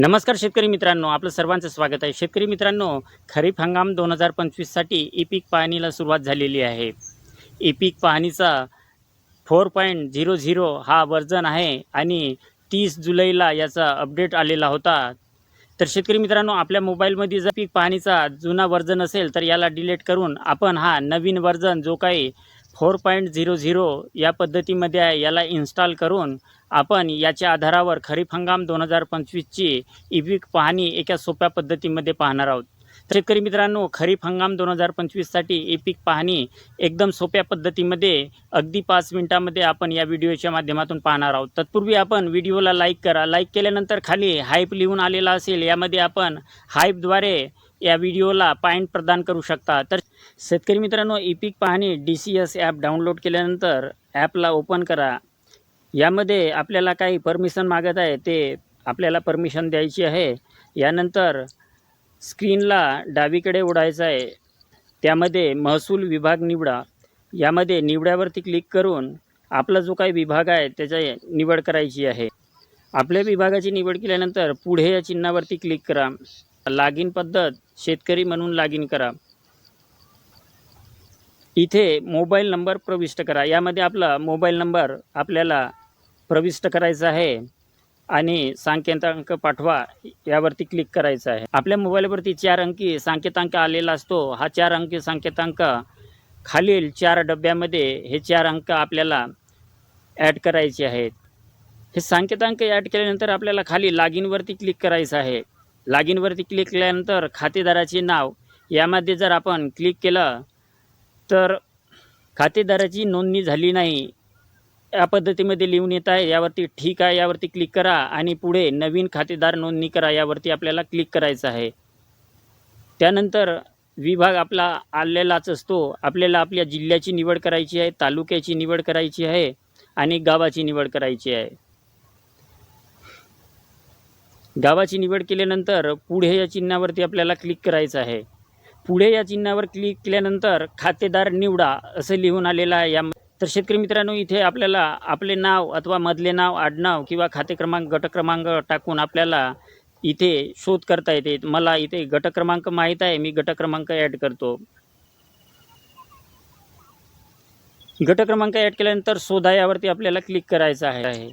नमस्कार शेतकरी मित्रांनो आपलं सर्वांचं स्वागत आहे. शेतकरी मित्रांनो खरीप हंगाम दोन हजार पंचवीससाठी ई पीक पाहणीला सुरुवात झालेली आहे. ई पीक पाहणीचा फोर पॉईंट झिरो झिरो हा वर्जन आहे आणि तीस जुलैला याचा अपडेट आलेला होता. तर शेतकरी मित्रांनो आपल्या मोबाईलमध्ये जर पीक पाहणीचा जुना वर्जन असेल तर याला डिलीट करून आपण हा नवीन वर्जन जो काही फोर पॉईंट झिरो झिरो या पद्धतीमध्ये आहे याला इन्स्टॉल करून आपण याच्या आधारावर खरीप हंगाम दोन हजार पंचवीसची ई पाहणी एका सोप्या पद्धतीमध्ये पाहणार आहोत. शेतकरी मित्रांनो खरीप हंगाम दोन हजार पंचवीससाठी ए पीक पाहणी एकदम सोप्या पद्धतीमध्ये अगदी पाच मिनिटामध्ये आपण या व्हिडिओच्या माध्यमातून पाहणार आहोत. तत्पूर्वी आपण व्हिडिओला लाईक करा. लाईक केल्यानंतर खाली हाईप लिहून आलेला असेल यामध्ये आपण हाईपद्वारे या व्हिडिओला पॉईंट प्रदान करू शकता. तर शेतकरी मित्रांनो ई पीक पाहणी D C S app download केल्यानंतर ॲपला ओपन करा. यामध्ये आपल्याला काही परमिशन मागत आहे ते आपल्याला परमिशन द्यायची आहे. यानंतर स्क्रीनला डावीकडे ओढायचं आहे. त्यामध्ये महसूल विभाग निवडा. यामध्ये निवड्यावरती क्लिक करून आपला जो काही विभाग आहे त्याचा निवड करायची आहे. आपल्या विभागाची निवड केल्यानंतर पुढे या चिन्हावरती क्लिक करा. लॉग इन पद्धत शेतकरी म्हणून लॉगिन करा. इथे मोबाईल नंबर प्रविष्ट करा. यामध्ये आपला मोबाईल नंबर आपल्याला प्रविष्ट करायचा आहे आणि सांकेतांक पाठवा यावरती क्लिक करायचं आहे. आपल्या मोबाईलवरती चार अंकी सांकेतांक आलेला असतो. हा चार अंकी सांकेतांक खालील चार डब्यामध्ये हे चार अंक आपल्याला ॲड करायचे आहेत. हे सांकेतांक ॲड केल्यानंतर आपल्याला खाली लॉगिनवरती क्लिक करायचं आहे. लॉगिनवरती क्लिक केल्यानंतर खातेदाराचे नाव यामध्ये जर आपण क्लिक केलं तर खातेदाराची नोंदणी झाली नाही. या पद्धतीमध्ये लिहून येत आहे यावरती ठीक आहे यावरती क्लिक करा आणि पुढे नवीन खातेदार नोंदणी करा यावरती आपल्याला क्लिक करायचं आहे. त्यानंतर विभाग आपला आलेलाच असतो. आपल्याला आपल्या जिल्ह्याची निवड करायची आहे तालुक्याची निवड करायची आहे आणि गावाची निवड करायची आहे. गावाची निवड केल्यानंतर पुढे या चिन्हावरती आपल्याला क्लिक करायचं आहे. पुढे या चिन्हावर क्लिक केल्यानंतर खातेदार निवडा असं लिहून आलेलं आहे. या तर शेतकरी मित्रांनो इथे आपल्याला आपले नाव अथवा मधले नाव आडनाव किंवा खाते क्रमांक गट क्रमांक टाकून आपल्याला इथे शोध करता येते. मला इथे गट क्रमांक माहीत आहे. मी गट क्रमांक ॲड करतो. गट क्रमांक ॲड केल्यानंतर शोधा यावरती आपल्याला क्लिक करायचं आहे.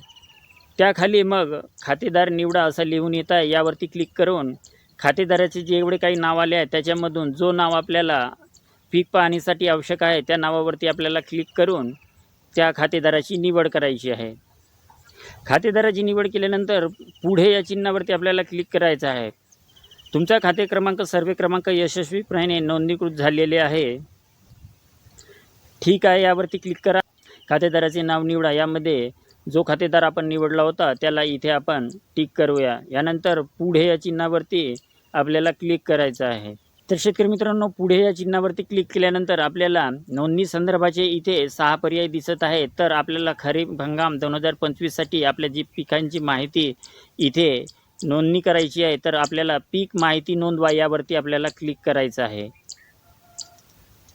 त्याखाली मग खातेदार निवडा असं लिहून येत आहे यावरती क्लिक करून खातेदाराचे जे एवढे काही नाव आले आहे त्याच्यामधून जो नाव आपल्याला पीक पाहणीसाठी आवश्यक आहे त्या नावावरती आपल्याला क्लिक करून त्या खातेदाराची निवड करायची आहे. खातेदाराची निवड केल्यानंतर पुढे या चिन्हावरती आपल्याला क्लिक करायचं आहे. तुमचा खाते क्रमांक सर्वे क्रमांक यशस्वीपणे नोंदणीकृत झालेले आहे. ठीक आहे यावरती क्लिक करा. खातेदाराचे नाव निवडा. यामध्ये जो खातेदार आपण निवडला होता त्याला इथे आपण टिक करूया. यानंतर पुढे या चिन्हावरती आपल्याला क्लिक करायचं आहे. तर शेतकरी मित्रांनो पुढे या चिन्हावरती क्लिक केल्यानंतर आपल्याला नोंदणी संदर्भाचे इथे सहा पर्याय दिसत आहेत. तर आपल्याला खरीप हंगाम दोन हजार पंचवीससाठी आपल्या जी पिकांची माहिती इथे नोंदणी करायची आहे तर आपल्याला पीक माहिती नोंदवा यावरती आपल्याला क्लिक करायचं आहे.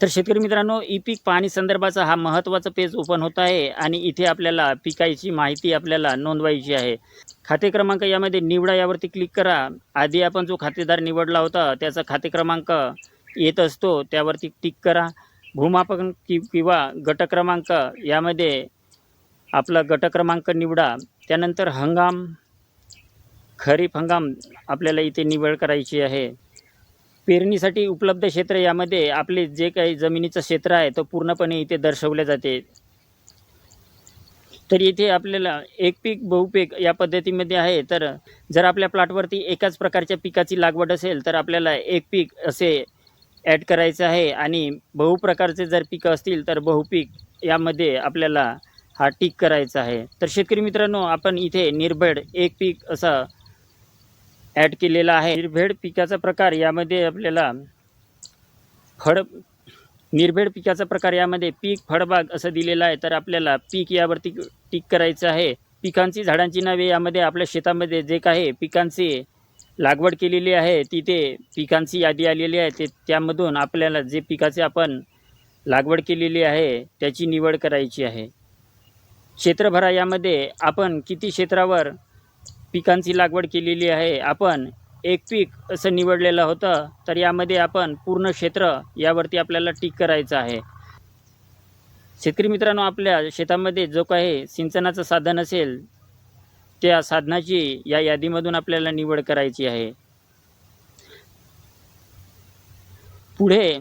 तर शेतकरी मित्रांनो ई पीक पाहणी संदर्भाचा हा महत्त्वाचा पेज ओपन होत आहे आणि इथे आपल्याला पिकाची माहिती आपल्याला नोंदवायची आहे. खाते क्रमांक यामध्ये निवडा यावरती क्लिक करा. आधी आपण जो खातेदार निवडला होता त्याचा खाते क्रमांक येत असतो त्यावरती टिक करा. भूमापन कि किंवा गट क्रमांक यामध्ये आपला गट क्रमांक निवडा. त्यानंतर हंगाम खरीप हंगाम आपल्याला इथे निवड करायची आहे. पेरणीसाठी उपलब्ध क्षेत्र यामध्ये आपले जे काही जमिनीचं क्षेत्र आहे तो पूर्णपणे इथे दर्शवले जाते. तर इथे आपल्याला एक पीक बहुपीक या पद्धतीमध्ये आहे. तर जर आपल्या प्लॉटवरती एकाच प्रकारच्या पिकाची लागवड असेल तर आपल्याला एक पीक असे ॲड करायचं आहे. आणि बहुप्रकारचे जर पिकं असतील तर बहुपीक यामध्ये आपल्याला हा टीक करायचा आहे. तर शेतकरी मित्रांनो आपण इथे निर्भेड एक पीक असं ॲड केलेला आहे. निर्भेड पिकाचा प्रकार यामध्ये आपल्याला फळ निर्भेड पिकाचा प्रकार यामध्ये पीक फळबाग असं दिलेलं आहे. तर आपल्याला पीक यावरती टिक करायचं आहे. पिकांची झाडांची नावे यामध्ये आपल्या शेतामध्ये जे काही पिकांची लागवड केलेली आहे तिथे पिकांची यादी आलेली आहे. ते त्यामधून आपल्याला जे पिकाचे आपण लागवड केलेली आहे त्याची निवड करायची आहे. क्षेत्रभरा यामध्ये आपण किती क्षेत्रावर पिकांची लागवड केलेली आहे. आपण एक पीक असं निवडलेलं होतं तर यामध्ये आपण पूर्ण क्षेत्र यावरती आपल्याला टीक करायचं आहे. शेतकरी मित्रांनो आपल्या शेतामध्ये जो काही सिंचनाचं साधन असेल त्या साधनाची या यादीमधून आपल्याला निवड करायची आहे. पुढे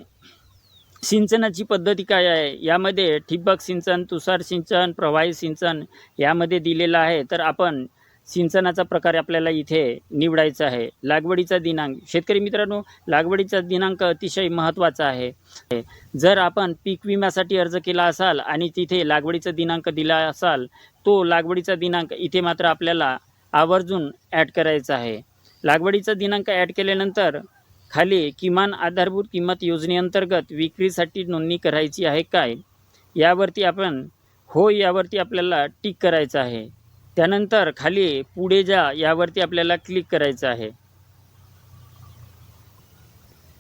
सिंचनाची पद्धती काय आहे? यामध्ये ठिबक सिंचन तुषार सिंचन प्रवाही सिंचन यामध्ये दिलेलं आहे. तर आपण सिंचनाचा प्रकार आपल्याला इथे निवडायचा आहे. लागवडीचा दिनांक शेतकरी मित्रांनो लागवडीचा दिनांक अतिशय महत्त्वाचा आहे. जर आपण पीक विम्यासाठी अर्ज केला असाल आणि तिथे लागवडीचा दिनांक दिला असाल तो लागवडीचा दिनांक इथे मात्र आपल्याला आवर्जून ॲड करायचा आहे. लागवडीचा दिनांक ॲड केल्यानंतर खाली किमान आधारभूत किंमत योजनेअंतर्गत विक्रीसाठी नोंदणी करायची आहे काय? यावरती आपण हो यावरती आपल्याला टिक करायचं आहे. त्यानंतर खाली पुढे जा यावरती आपल्याला क्लिक करायचं आहे.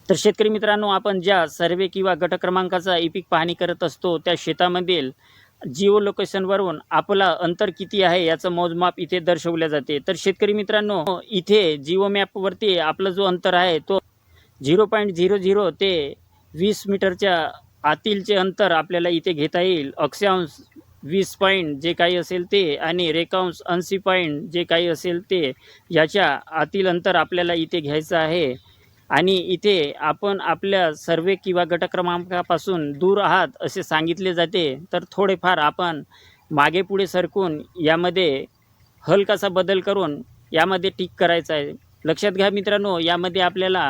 तर शेतकरी मित्रांनो आपण ज्या सर्वे किंवा गट क्रमांकाचा पाहणी करत असतो त्या शेतामधील जिओ लोकेशनवरून आपला अंतर किती आहे याचं मोजमाप इथे दर्शवल्या जाते. तर शेतकरी मित्रांनो इथे जिओ मॅपवरती आपलं जो अंतर आहे तो झिरो पॉईंट झिरो झिरो ते वीस मीटरच्या आतीलचे अंतर आपल्याला इथे घेता येईल अक्षांश वीस पॉईंट जे काही असेल ते आणि रेकाउंस ऐंशी पॉईंट जे काही असेल ते याच्या आतील अंतर आपल्याला इथे घ्यायचं आहे. आणि इथे आपण आपल्या सर्वे किंवा गटक्रमांकापासून दूर आहात असे सांगितले जाते. तर थोडेफार आपण मागे पुढे सरकून यामध्ये हलकासा बदल करून यामध्ये टिक करायचा आहे. लक्षात घ्या मित्रांनो यामध्ये आपल्याला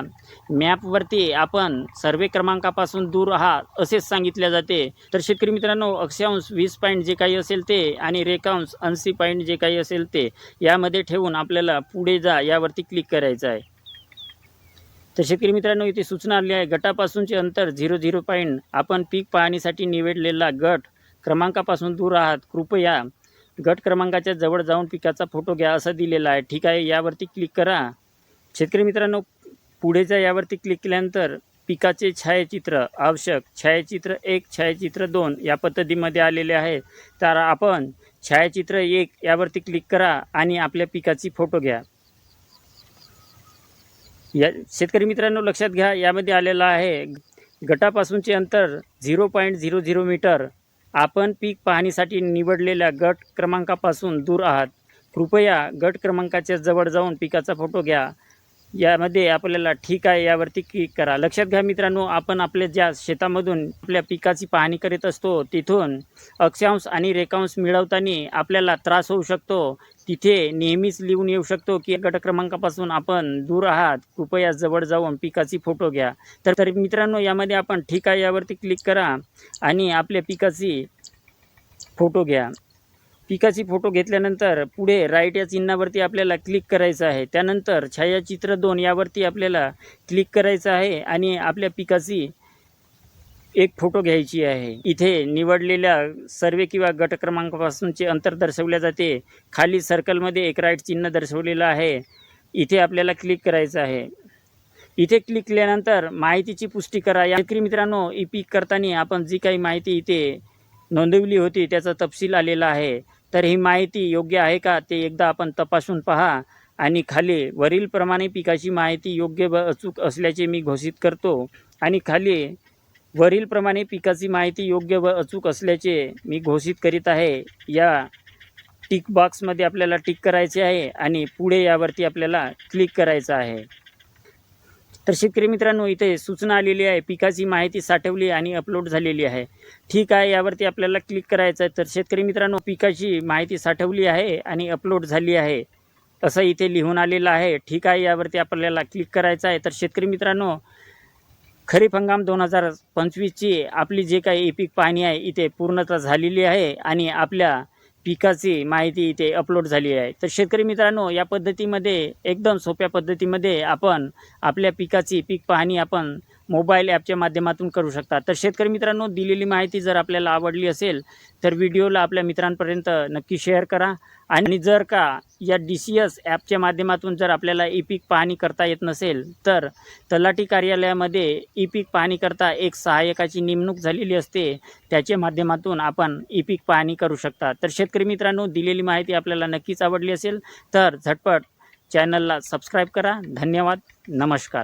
मॅपवरती आपण सर्वे क्रमांकापासून दूर आहात असेच सांगितले जाते. तर शेतकरी मित्रांनो अक्षांश वीस पॉईंट जे काही असेल ते आणि रेखांश ऐंशी पॉईंट जे काही असेल ते यामध्ये ठेवून आपल्याला पुढे जा यावरती क्लिक करायचं आहे. तर शेतकरी मित्रांनो इथे सूचना आली आहे. गटापासूनचे अंतर झिरो झिरो पॉईंट आपण पीक पाहणीसाठी निवडलेला गट क्रमांकापासून दूर आहात. कृपया गट क्रमांकाच्या जवळ जाऊन पिकाचा फोटो घ्या असं दिलेला आहे. ठीक आहे यावरती क्लिक करा. शेतकरी मित्रांनो पुढेच्या यावरती क्लिक केल्यानंतर पिकाचे छायाचित्र आवश्यक छायाचित्र एक छायाचित्र दोन या पद्धतीमध्ये आलेले आहे. तर आपण छायाचित्र एक यावरती क्लिक करा आणि आपल्या पिकाची फोटो घ्या. या शेतकरी मित्रांनो लक्षात घ्या यामध्ये आलेलं आहे. गटापासूनचे अंतर zero point zero zero metre. आपण पीक पाहणीसाठी निवडलेल्या गट क्रमांकापासून दूर आहात. कृपया गट क्रमांकाच्या जवळ जाऊन पिकाचा फोटो घ्या. यामध्ये आपल्याला ठीक आहे यावरती क्लिक करा. लक्षात घ्या मित्रांनो आपण आपल्या ज्या शेतामधून आपल्या पिकाची पाहणी करीत असतो तिथून अक्षांश आणि रेखांश मिळवताना आपल्याला त्रास होऊ शकतो. तिथे नेहमीच लिहून येऊ शकतो की गट क्रमांकापासून आपण दूर आहात. कृपया जवळ जाऊन पिकाची फोटो घ्या. तर तर मित्रांनो यामध्ये आपण ठीक आहे यावरती क्लिक करा आणि आपल्या पिकाची फोटो घ्या. पिकाची फोटो घेतल्यानंतर पुढे राईट या चिन्हावरती आपल्याला क्लिक करायचं आहे. त्यानंतर छायाचित्र दोन यावरती आपल्याला क्लिक करायचं आहे आणि आपल्या पिकाची एक फोटो घ्यायची आहे. इथे निवडलेल्या सर्वे किंवा गट क्रमांकापासूनचे अंतर दर्शवले जाते. खाली सर्कलमध्ये एक राईट चिन्ह दर्शवलेलं आहे. इथे आपल्याला क्लिक करायचं आहे. इथे क्लिक केल्यानंतर माहितीची पुष्टी करा. या शेतकरी मित्रांनो ई पीक करताना आपण जी काही माहिती इथे नोंदवली होती त्याचा तपशील आलेला आहे. तर ही माहिती योग्य आहे का ते एकदा आपण तपासून पहा. आणि खाली वरीलप्रमाणे पिकाची माहिती योग्य व अचूक असल्याचे मी घोषित करतो. आणि खाली वरीलप्रमाणे पिकाची माहिती योग्य व अचूक असल्याचे मी घोषित करीत आहे. या टिक बॉक्समध्ये आपल्याला टिक करायचे आहे आणि पुढे यावरती आपल्याला क्लिक करायचं आहे. तर शेतकरी मित्रांनो इथे सूचना आलेली आहे. पिकाची माहिती साठवली आणि अपलोड झालेली आहे. ठीक आहे यावरती आपल्याला क्लिक करायचं आहे. तर शेतकरी मित्रांनो पिकाची माहिती साठवली आहे आणि अपलोड झाली आहे. असं इथे लिहून आलेलं आहे. ठीक आहे यावरती आपल्याला क्लिक करायचं आहे. तर शेतकरी मित्रांनो खरीप हंगाम दोन हजार पंचवीसची आपली जे काही पीक पाहणी आहे इथे पूर्णतः झालेली आहे आणि आपल्या पिकाची माहिती इथे अपलोड झाली आहे. तर शेतकरी मित्रांनो या पद्धतीमध्ये एकदम सोप्या पद्धतीमध्ये आपण आपल्या पिकाची पीक पाहणी आपण मोबाईल ॲपच्या माध्यमातून करू शकता तर शेतकरी मित्रांनो दिलेली माहिती जर आपल्याला आवडली असेल तर व्हिडिओला आपल्या मित्रांपर्यंत नक्की शेअर करा. आणि जर का या डी सी एस ॲपच्या माध्यमातून जर आपल्याला ई पीक पाहणी करता येत नसेल तर तलाठी कार्यालयामध्ये ई पीक पाहणी करता एक सहाय्यकाची नेमणूक झालेली असते. त्याच्या माध्यमातून आपण ई पीक पाहणी करू शकता. तर शेतकरी मित्रांनो दिलेली माहिती आपल्याला नक्कीच आवडली असेल तर झटपट चॅनलला सबस्क्राईब करा. धन्यवाद. नमस्कार.